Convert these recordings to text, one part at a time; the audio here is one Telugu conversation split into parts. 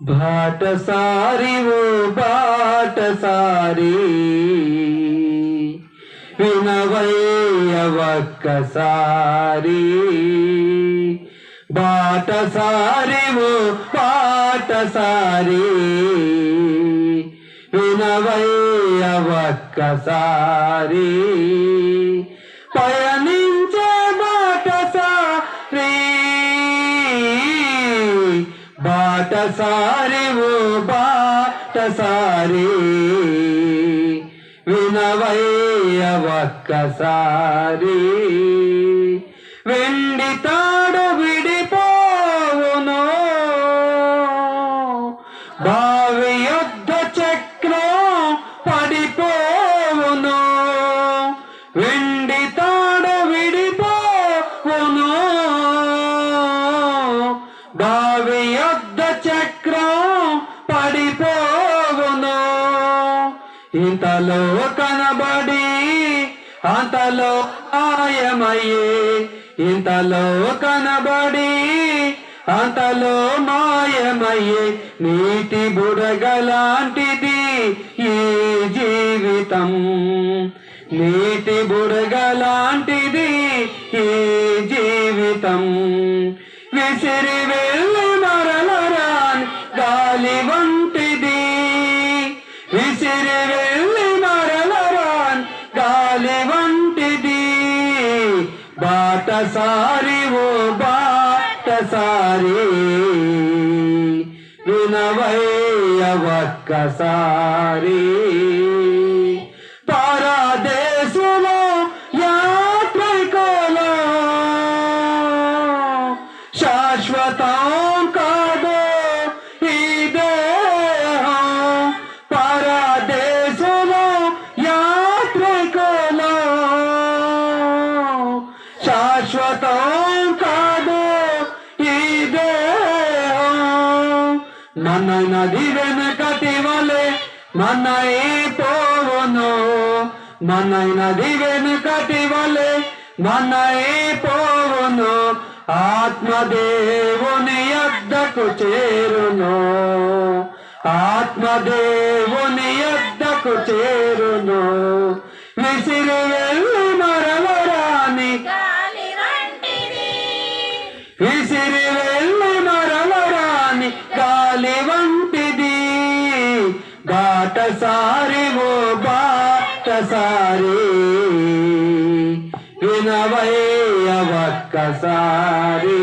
బాటసారి ఓ బాటసారి వినవయ్య ఒక్కసారి బాటసారి ఓ బాటసారి వినవయ్య ఒక్కసారి బాటసారి ఓ బాటసారి. వినవయ్య ఒక్కసారి. వెండి తాడు విడిపోవును ఇంతలో కనబడి అంతలో ఆయమయ్యే ఇంతలో కనబడి అంతలో మాయమయ్యే. నీటి బుడగలాంటిది ఈ జీవితం. నీటి బుడగలాంటిది ఈ జీవితం. విసిరి వెళ్ళి సారి ఓ బాట సారి. వినవయ్య ఒక్కసారి. మన నది వెనకటి వలె మన పోవును. మన నది వెనుకటి వలె మన పోవును. ఆత్మదేవుని యొద్దకు చేరును. ఆత్మదేవుని యొద్దకు చేరును. విసిరి వెళ్ళి బాటసారి ఓ బాటసారి. వినవయ్య ఒక్కసారి.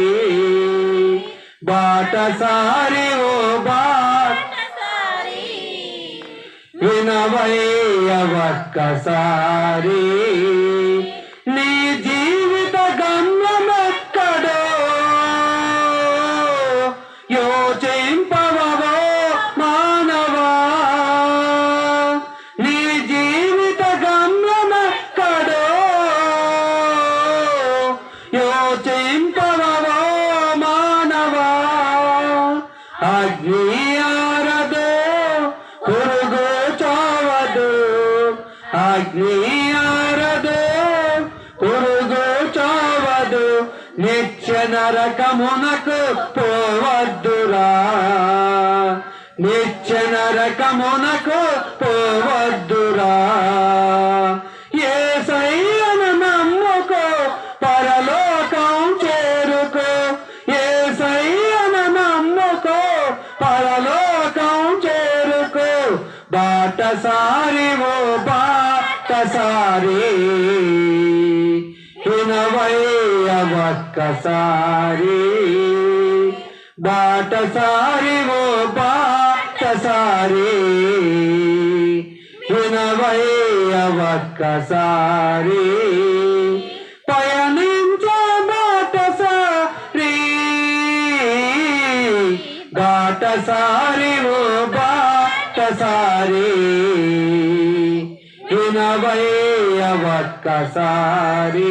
బాటసారి ఓ బాట ఒకసారి వినవయ్య ఒక్కసారి. నీ జీవిత గమ్యమెక్కడో? యోచే అగ్ని ఆరదు పురుగు చావదు నిత్య నరకమునకు పోవద్దురా. నిత్య నరకమునకు పోవద్దురా. ఏ సయ్యను నమ్ముకో పరలోకం చేరుకో. ఏ సయ్యను నమ్ముకో పరలోకం చేరుకో. బాటసారి ఓ బా ఒక్కసారి వినవయ్య ఒక్కసారి బాటసారి ఓ బాటసారి వినవయ్య ఒక్కసారి పయనించే బాటసారి. బాటసారి ఓ బాటసారి. వినవయ్య ఒక్కసారి